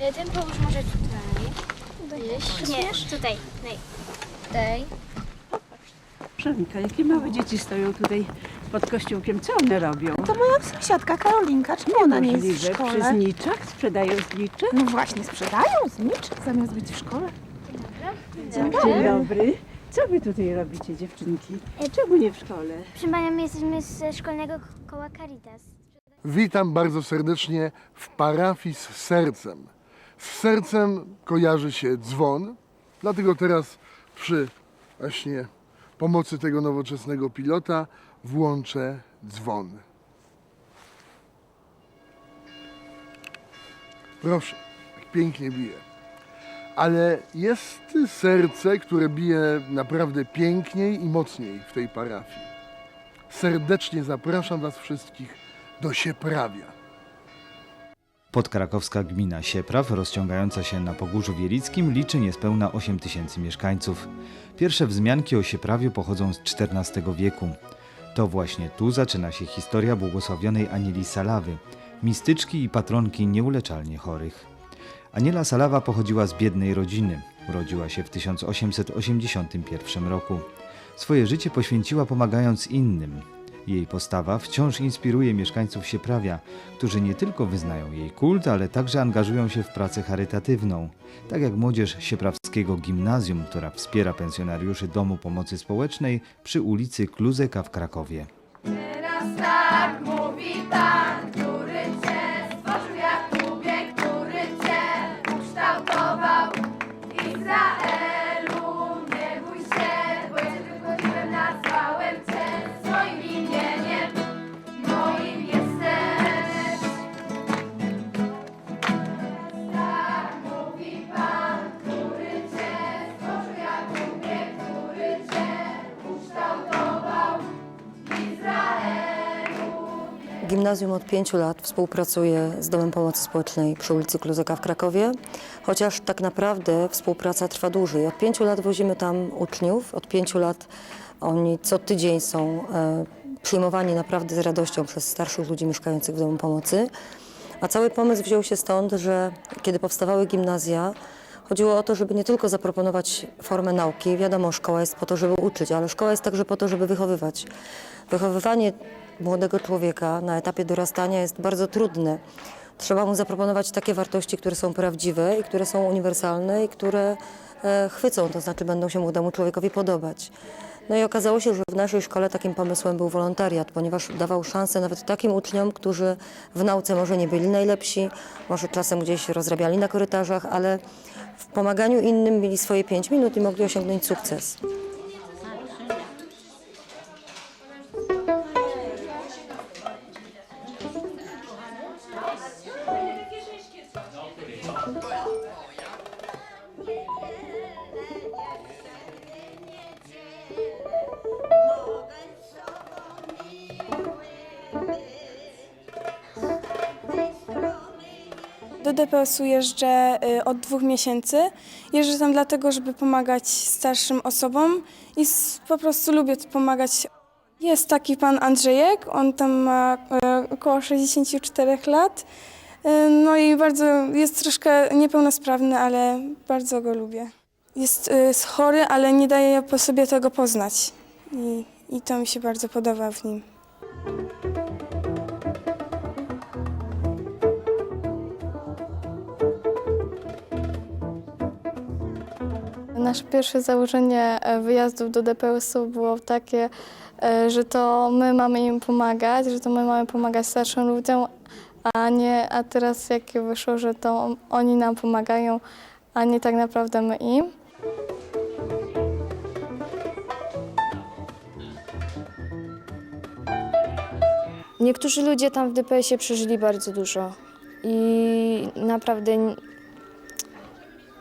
E, Ten połóż może tutaj. Gdzieś. Nie, tutaj. Nej. Tutaj. Przemika, jakie małe dzieci stoją tutaj pod kościółkiem. Co one robią? To moja sąsiadka Karolinka, czemu ona nie jest w Możliwe, przy szkole? zniczach sprzedają znicze. No właśnie, sprzedają znicz zamiast być w szkole. Dzień dobry. Co wy tutaj robicie, dziewczynki? Czemu nie w szkole? Proszę Panią, my jesteśmy ze szkolnego koła Caritas. Witam bardzo serdecznie w parafii z sercem. Z sercem kojarzy się dzwon, dlatego teraz przy właśnie pomocy tego nowoczesnego pilota włączę dzwon. Proszę, jak pięknie bije. Ale jest serce, które bije naprawdę piękniej i mocniej w tej parafii. Serdecznie zapraszam Was wszystkich do Sieprawia. Podkrakowska gmina Siepraw, rozciągająca się na Pogórzu Wielickim, liczy niespełna 8 tysięcy mieszkańców. Pierwsze wzmianki o Sieprawiu pochodzą z XIV wieku. To właśnie tu zaczyna się historia błogosławionej Anieli Salawy, mistyczki i patronki nieuleczalnie chorych. Aniela Salawa pochodziła z biednej rodziny. Urodziła się w 1881 roku. Swoje życie poświęciła pomagając innym. Jej postawa wciąż inspiruje mieszkańców Sieprawia, którzy nie tylko wyznają jej kult, ale także angażują się w pracę charytatywną, tak jak młodzież Sieprawskiego Gimnazjum, która wspiera pensjonariuszy Domu Pomocy Społecznej przy ulicy Kluzeka w Krakowie. Teraz tak mówi Pan, Gimnazjum od pięciu lat współpracuje z Domem Pomocy Społecznej przy ulicy Kluzeka w Krakowie, chociaż tak naprawdę współpraca trwa dłużej. Od pięciu lat wozimy tam uczniów, od pięciu lat oni co tydzień są e, przyjmowani naprawdę z radością przez starszych ludzi mieszkających w Domu Pomocy. A cały pomysł wziął się stąd, że kiedy powstawały gimnazja, chodziło o to, żeby nie tylko zaproponować formę nauki. Wiadomo, szkoła jest po to, żeby uczyć, ale szkoła jest także po to, żeby wychowywać. Wychowywanie młodego człowieka na etapie dorastania jest bardzo trudne. Trzeba mu zaproponować takie wartości, które są prawdziwe i które są uniwersalne i które e, chwycą, to znaczy będą się młodemu człowiekowi podobać. No i okazało się, że w naszej szkole takim pomysłem był wolontariat, ponieważ dawał szansę nawet takim uczniom, którzy w nauce może nie byli najlepsi, może czasem gdzieś rozrabiali na korytarzach, ale w pomaganiu innym mieli swoje pięć minut i mogli osiągnąć sukces. DPS-u jeżdżę y, od dwóch miesięcy. Jeżdżę tam dlatego, żeby pomagać starszym osobom i po prostu lubię pomagać. Jest taki pan Andrzejek, on tam ma y, około 64 lat. Y, No i bardzo jest troszkę niepełnosprawny, ale bardzo go lubię. Jest, jest chory, ale nie daje po sobie tego poznać. I, I to mi się bardzo podoba w nim. Nasze pierwsze założenie e, wyjazdów do DPS-u było takie, e, że to my mamy im pomagać, że to my mamy pomagać starszym ludziom, a nie, a teraz jakie wyszło, że to oni nam pomagają, a nie tak naprawdę my im. Niektórzy ludzie tam w DPS-ie przeżyli bardzo dużo i naprawdę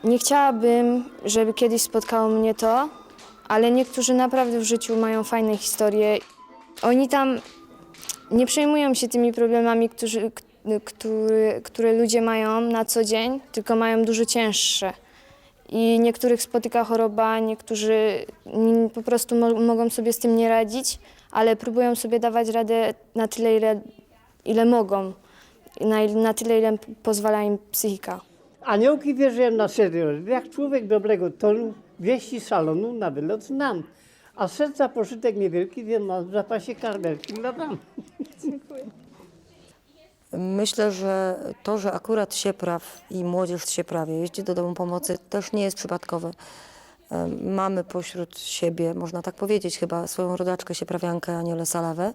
nie chciałabym, żeby kiedyś spotkało mnie to, ale niektórzy naprawdę w życiu mają fajne historie. Oni tam nie przejmują się tymi problemami, którzy, który, które ludzie mają na co dzień, tylko mają dużo cięższe. I niektórych spotyka choroba, niektórzy po prostu mo- mogą sobie z tym nie radzić, ale próbują sobie dawać radę na tyle, ile, ile mogą, na, na tyle, ile pozwala im psychika. Aniołki wierzyłem na serio. Jak człowiek dobrego tonu, wieści salonu na wylot znam. A serca pożytek niewielki wiem, mam w zapasie karmelki dla dam. Myślę, że to, że akurat Siepraw i młodzież z Sieprawie jeździ do domu pomocy też nie jest przypadkowe. Mamy pośród siebie, można tak powiedzieć, chyba swoją rodaczkę Sieprawiankę Anielę Salawę,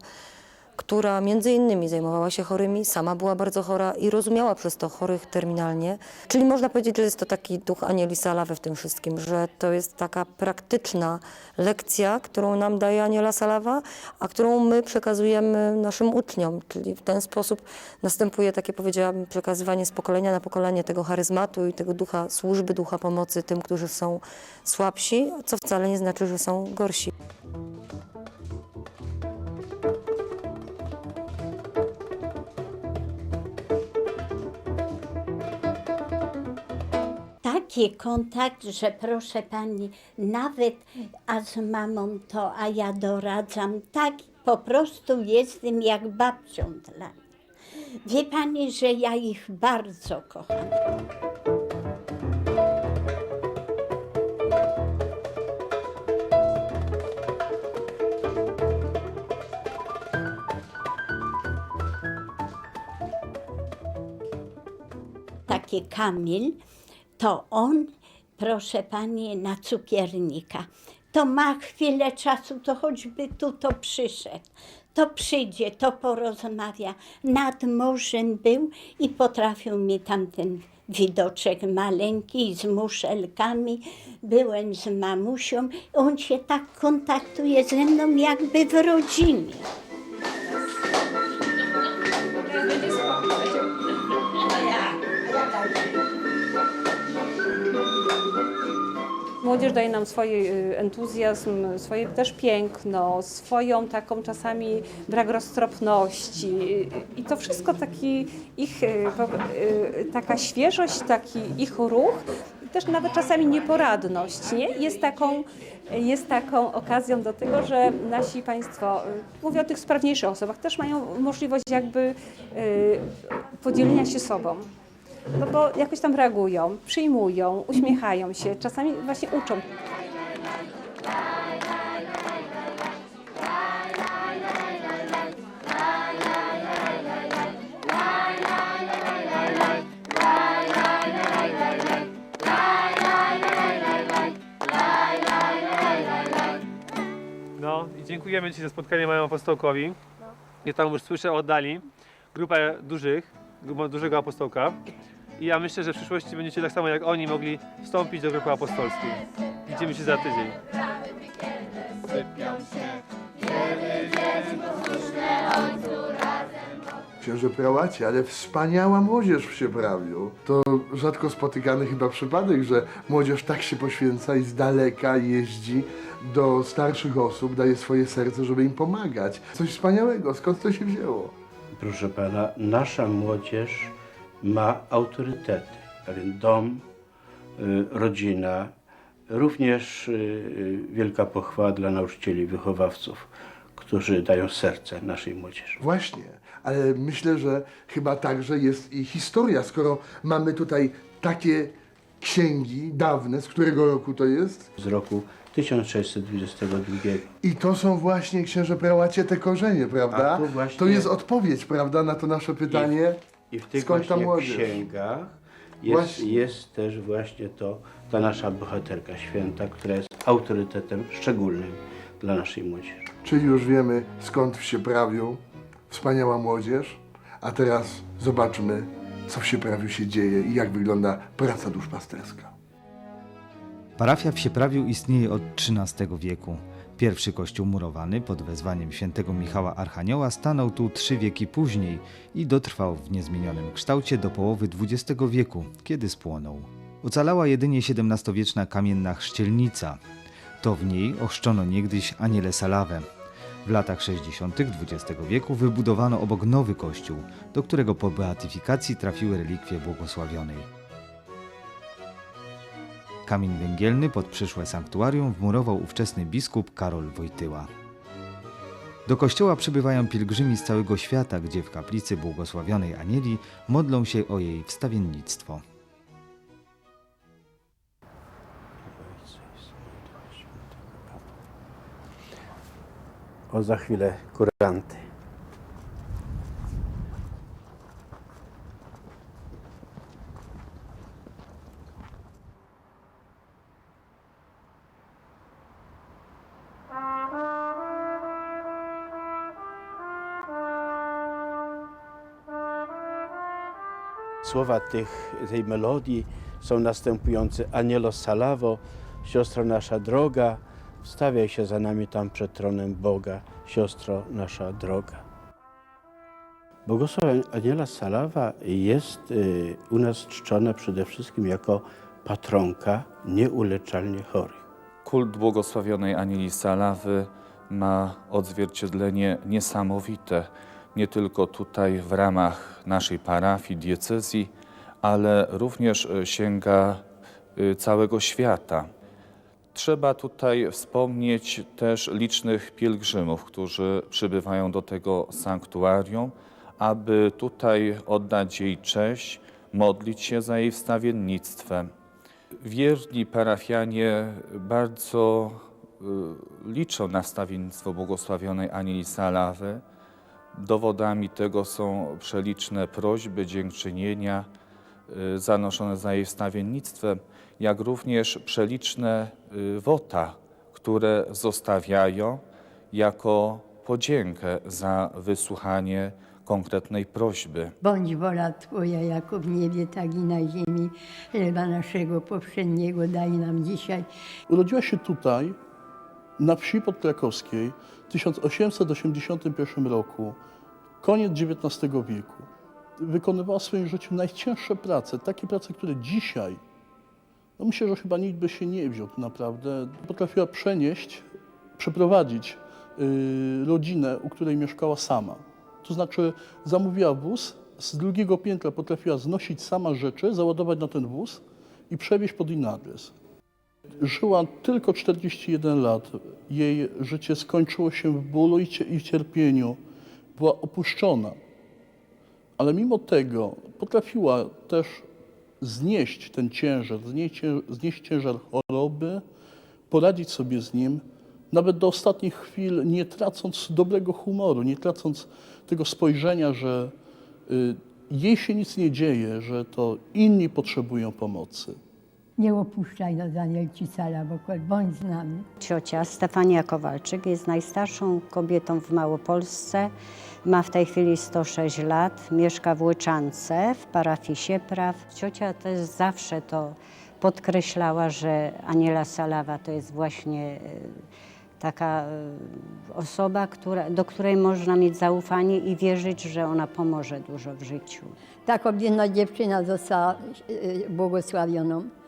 która między innymi zajmowała się chorymi, sama była bardzo chora i rozumiała przez to chorych terminalnie. Czyli można powiedzieć, że jest to taki duch Anieli Salawy w tym wszystkim, że to jest taka praktyczna lekcja, którą nam daje Aniela Salawa, a którą my przekazujemy naszym uczniom. Czyli w ten sposób następuje takie, powiedziałabym, przekazywanie z pokolenia na pokolenie tego charyzmatu i tego ducha służby, ducha pomocy tym, którzy są słabsi, co wcale nie znaczy, że są gorsi. Taki kontakt, że proszę pani, nawet a z mamą to, a ja doradzam, tak po prostu jestem jak babcią dla nich. Wie pani, że ja ich bardzo kocham. Taki Kamil, to on, proszę pani, na cukiernika. To ma chwilę czasu, to choćby tu to przyszedł. To przyjdzie, to porozmawia. Nad morzem był i potrafił mi tamten widoczek maleńki z muszelkami. Byłem z mamusią. On się tak kontaktuje ze mną jakby w rodzinie. Młodzież daje nam swój y, entuzjazm, swoje też piękno, swoją taką czasami brak roztropności i to wszystko taki ich, y, y, taka świeżość, taki ich ruch, też nawet czasami nieporadność, nie? Jest taką, jest taką okazją do tego, że nasi Państwo, mówię o tych sprawniejszych osobach, też mają możliwość jakby podzielenia się sobą. No bo jakoś tam reagują, przyjmują, uśmiechają się, czasami właśnie uczą. No i dziękujemy Ci za spotkanie małemu apostołkowi. Ja tam już słyszę oddali grupę dużych, grupę dużego apostołka. I ja myślę, że w przyszłości będziecie tak samo jak oni mogli wstąpić do grupy apostolskiej. Widzimy się za tydzień. Księże prałacie, ale wspaniała młodzież w Sieprawiu. To rzadko spotykany chyba przypadek, że młodzież tak się poświęca i z daleka jeździ do starszych osób, daje swoje serce, żeby im pomagać. Coś wspaniałego, skąd to się wzięło? Proszę pana, nasza młodzież ma autorytety, pewien dom, y, rodzina, również y, y, wielka pochwała dla nauczycieli, wychowawców, którzy dają serce naszej młodzieży. Właśnie, ale myślę, że chyba także jest i historia, skoro mamy tutaj takie księgi dawne, z którego roku to jest? Z roku 1622. I to są właśnie, księże prałacie, te korzenie, prawda? A tu właśnie- To jest odpowiedź, prawda, na to nasze pytanie. I w tych Skąd ta właśnie młodzież? księgach jest, Właśnie. jest też właśnie to, ta nasza bohaterka święta, która jest autorytetem szczególnym dla naszej młodzieży. Czyli już wiemy, skąd w Sieprawiu wspaniała młodzież, a teraz zobaczmy, co w Sieprawiu się dzieje i jak wygląda praca duszpasterska. Parafia w Sieprawiu istnieje od XIII wieku. Pierwszy kościół murowany pod wezwaniem świętego Michała Archanioła stanął tu trzy wieki później i dotrwał w niezmienionym kształcie do połowy XX wieku, kiedy spłonął. Ocalała jedynie XVII-wieczna kamienna chrzcielnica. To w niej ochrzczono niegdyś Aniele Salawę. W latach 60. XX wieku wybudowano obok nowy kościół, do którego po beatyfikacji trafiły relikwie błogosławionej. Kamień węgielny pod przyszłe sanktuarium wmurował ówczesny biskup Karol Wojtyła. Do kościoła przybywają pielgrzymi z całego świata, gdzie w kaplicy błogosławionej Anieli modlą się o jej wstawiennictwo. O za chwilę kuranty. Słowa tych, tej melodii są następujące. Anielo salavo, siostro nasza droga, wstawiaj się za nami tam przed tronem Boga, siostro nasza droga. Błogosław Aniela Salawa jest y, u nas czczona przede wszystkim jako patronka nieuleczalnie chorych. Kult błogosławionej Anieli Salawy ma odzwierciedlenie niesamowite, nie tylko tutaj w ramach naszej parafii, diecezji, ale również e, sięga e, całego świata. Trzeba tutaj wspomnieć też licznych pielgrzymów, którzy przybywają do tego sanktuarium, aby tutaj oddać jej cześć, modlić się za jej wstawiennictwem. Wierni parafianie bardzo y, liczą na wstawiennictwo błogosławionej Anieli Salawy. Dowodami tego są przeliczne prośby, dziękczynienia y, zanoszone za jej wstawiennictwem, jak również przeliczne y, wota, które zostawiają jako podziękę za wysłuchanie konkretnej prośby. Bądź wola Twoja, jako w niebie, tak i na ziemi. Chleba naszego powszedniego daj nam dzisiaj. Urodziła się tutaj, na wsi podkrakowskiej, w 1881 roku, koniec XIX wieku. Wykonywała w swoim życiu najcięższe prace, takie prace, które dzisiaj, no myślę, że chyba nikt by się nie wziął naprawdę. Potrafiła przenieść, przeprowadzić y, rodzinę, u której mieszkała sama. To znaczy zamówiła wóz, z drugiego piętra potrafiła znosić sama rzeczy, załadować na ten wóz i przewieźć pod inny adres. Żyła tylko 41 lat. Jej życie skończyło się w bólu i cie- i cierpieniu. Była opuszczona. Ale mimo tego potrafiła też znieść ten ciężar, znieść, cię- znieść ciężar choroby, poradzić sobie z nim, nawet do ostatnich chwil, nie tracąc dobrego humoru, nie tracąc tego spojrzenia, że y, jej się nic nie dzieje, że to inni potrzebują pomocy. Nie opuszczaj nas, Anielci Sala, bo bądź z nami. Ciocia Stefania Kowalczyk jest najstarszą kobietą w Małopolsce. Ma w tej chwili 106 lat, mieszka w Łyczance, w parafii Siepraw. Ciocia też zawsze to podkreślała, że Aniela Salawa to jest właśnie e, taka e, osoba, która, do której można mieć zaufanie i wierzyć, że ona pomoże dużo w życiu. Tak biedna dziewczyna została e, błogosławioną.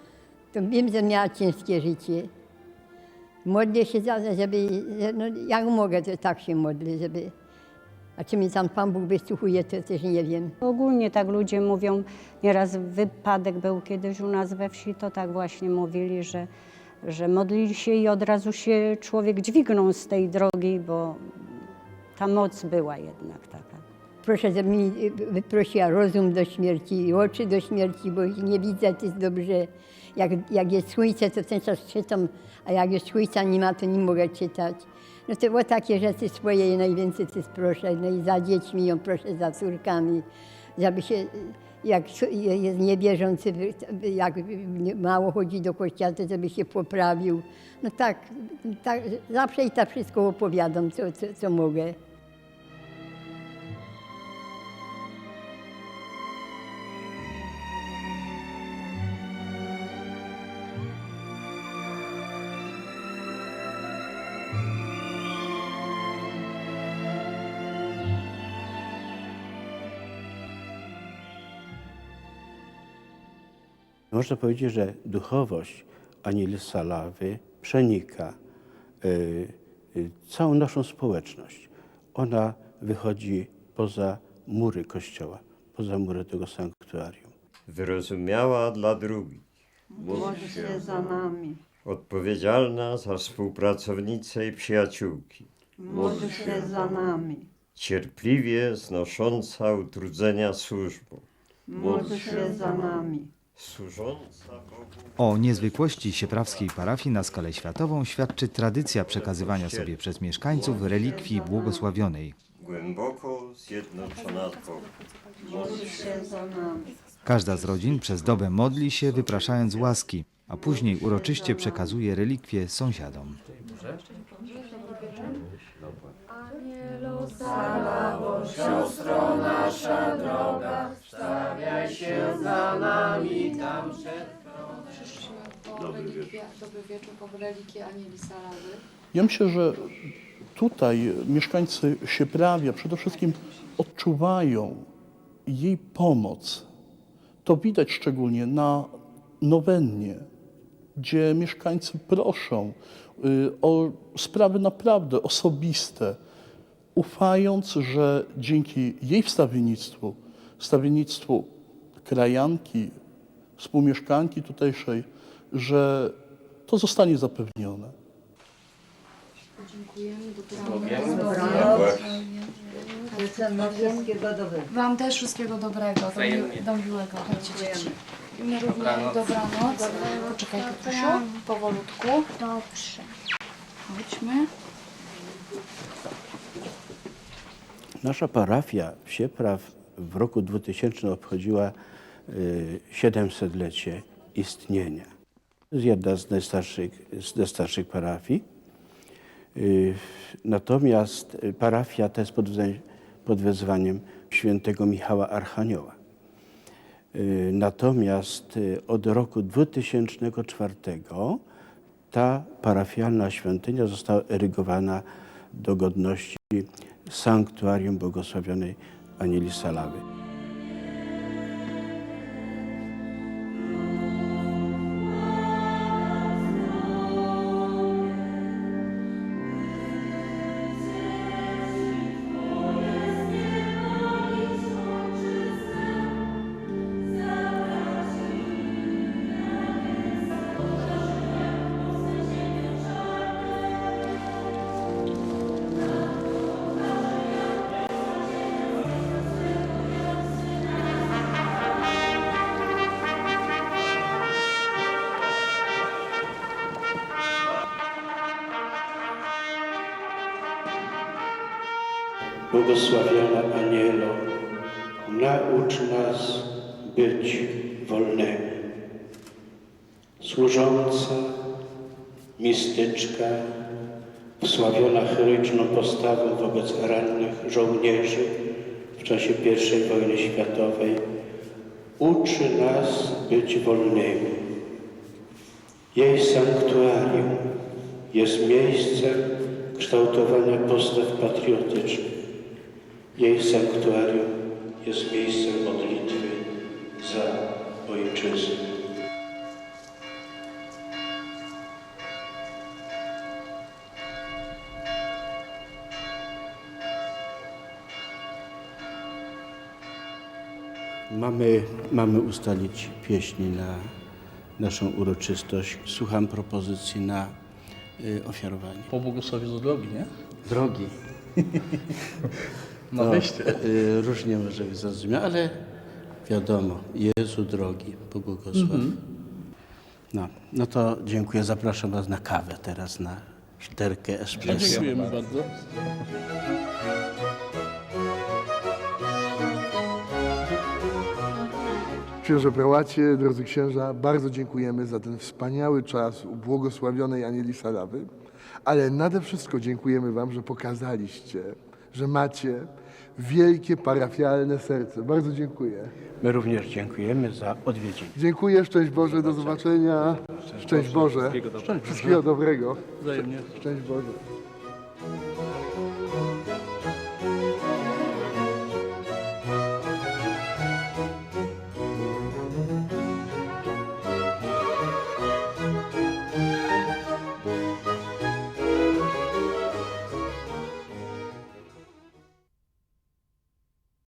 To wiem, że miała ciężkie życie. Modlę się za to, żeby, no jak mogę, to tak się modlę, żeby... A czy mi tam Pan Bóg wysłuchuje, to też nie wiem. Ogólnie tak ludzie mówią, nieraz wypadek był kiedyś u nas we wsi, to tak właśnie mówili, że, że modlili się i od razu się człowiek dźwignął z tej drogi, bo ta moc była jednak taka. Proszę, żeby mi wyprosiła rozum do śmierci i oczy do śmierci, bo nie widzę, to jest dobrze. Jak, jak jest słońce, to ten czas czytam, a jak już słońca nie ma, to nie mogę czytać. No to o takie rzeczy swoje najwięcej też proszę. No i za dziećmi ją proszę, za córkami, żeby się, jak jest niewierzący, jak mało chodzi do kościoła, to żeby się poprawił. No tak, tak zawsze i tak wszystko opowiadam, co, co, co mogę. Można powiedzieć, że duchowość Anieli Salawy przenika y, y, całą naszą społeczność. Ona wychodzi poza mury kościoła, poza mury tego sanktuarium. Wyrozumiała dla drugich. Módl się za nami. Odpowiedzialna za współpracownice i przyjaciółki. Módl się za nami. Cierpliwie znosząca utrudzenia służbą. Módl się za nami. O niezwykłości sieprawskiej parafii na skalę światową świadczy tradycja przekazywania sobie przez mieszkańców relikwii błogosławionej. Głęboko zjednoczona z Bogiem. Módl się za nami. Każda z rodzin przez dobę modli się, wypraszając łaski, a później uroczyście przekazuje relikwie sąsiadom. Siostro nasza droga, stawiaj się za nami tam przed Dobry wieczór. Dobry wieczór, po Anieli. Ja myślę, że tutaj mieszkańcy Sieprawia przede wszystkim odczuwają jej pomoc. To widać szczególnie na nowennie, gdzie mieszkańcy proszą y, o sprawy naprawdę osobiste, ufając, że dzięki jej wstawiennictwu, wstawiennictwu krajanki, współmieszkanki tutejszej, że to zostanie zapewnione. Dziękujemy, Dobranoc. Wszystkiego dobrego. Wam też wszystkiego dobrego, do, mi- do miłego. Chodźcie dzieci. I my również Dobranoc. dobranoc. Poczekaj Piotrusiu, powolutku. Dobrze. Chodźmy. Nasza parafia w Siepraw w roku 2000 obchodziła 700-lecie istnienia. To jest jedna z najstarszych, z najstarszych parafii. Y, Natomiast y, parafia ta jest pod, wezwaniem- świętego Michała Archanioła. Y, Natomiast y, od roku 2004 ta parafialna świątynia została erygowana do godności sanktuarium błogosławionej Anieli Salawy. Błogosławiona Anielo, naucz nas być wolnymi. Służąca, mistyczka, wsławiona heroiczną postawą wobec rannych żołnierzy w czasie I wojny światowej, uczy nas być wolnymi. Jej sanktuarium jest miejscem kształtowania postaw patriotycznych. Jej sanktuarium jest miejscem modlitwy za ojczyznę. Mamy, mamy ustalić pieśni na naszą uroczystość. Słucham propozycji na y, ofiarowanie. Pobłogosławię z drogi, nie? Drogi. Na To, wyjście. y, różnie może być zrozumiałe, ale wiadomo, Jezu drogi, pobłogosław. Mhm. No, no to dziękuję. Zapraszam Was na kawę teraz, na szterkę espresso. Dziękujemy bardzo. Księże Prałacie, drodzy księża, bardzo dziękujemy za ten wspaniały czas u błogosławionej Anieli Salawy, ale nade wszystko dziękujemy Wam, że pokazaliście, że macie wielkie parafialne serce. Bardzo dziękuję. My również dziękujemy za odwiedziny. Dziękuję, szczęść Boże, do zobaczenia. Szczęść Boże. Wszystkiego dobrego. Wszystkiego dobrego. Wzajemnie. Szczęść Boże.